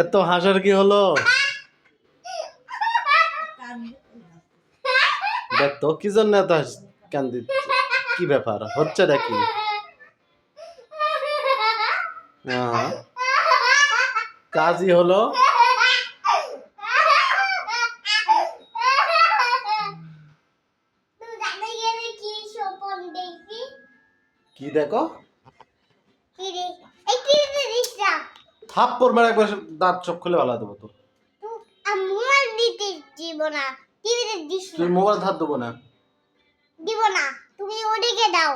এত হাসার কি হলো? দেখ, তো কি জন্য এত কান্দি কি ব্যাপার? হচ্ছে নাকি? কাজই হলো তুমি জানো গেলে কি স্বপন দেখি কি দেখো? কি রে? এই কি রে থাপ্পড় মেরে একবার দাঁত চোখ খুলে ভালো দেবো তো। মোবাইল দিতে দিব না। টিভিতে দিস তুই মোবাইল ধার দেবো না। দিব না। তুমি ওদিকে দাও।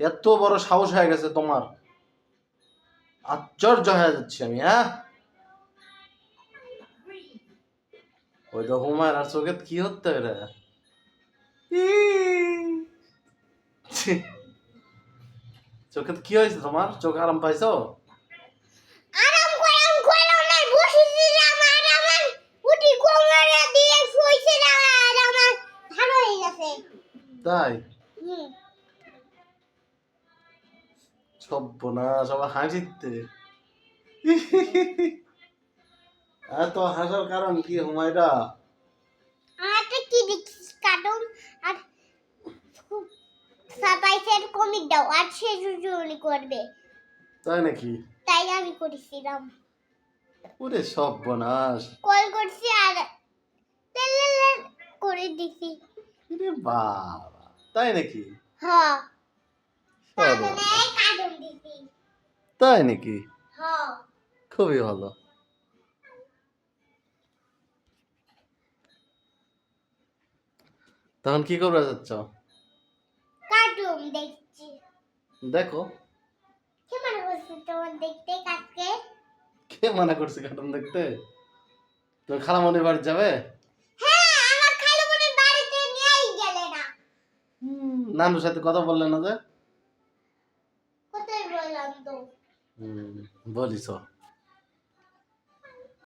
এত বড় সাহস হয়ে গেছে তোমার। আশ্চর্য হয়ে যাচ্ছি আমি হ্যাঁ? ওই তো হুমায়ুন আর চোখে কি হতে রে? চোখে কি হয়েছে তোমার চোখ আরাম পাইছো আরাম করে আরাম না বসেছিলাম আর আমার উঠি কোমরে দিয়ে শুয়েছিলাম আর আমার ভালো হয়ে গেছে তাই সব্য না সবাই হাসিতে এত হাসার কারণ কি হুমায়রা আর কি দেখিস কার্টুন আর কমিক দাও আর সে জুজুনি করবে। তাই নাকি? তাই আমি করেছিলাম। ওরে সর্বনাশ। কল করছি আর করে দিছি। রে বাবা তাই নাকি? হ্যাঁ। তাই নাকি? হ্যাঁ। খুবই ভালো। তখন কি করবে যাচ্ছ দেখছি। দেখো। কে মনে করছে তোমার দেখতে কাজকে কে মানা করছে কার্টুন দেখতে? তুমি খালামনির বাড়ি যাবে? হ্যাঁ আমার খালু বোনের বাড়িতে নিয়েই গেলে না। নানুর সাথে কথা বললে না যে? কোথায় বললাম তো। হুম, বলিস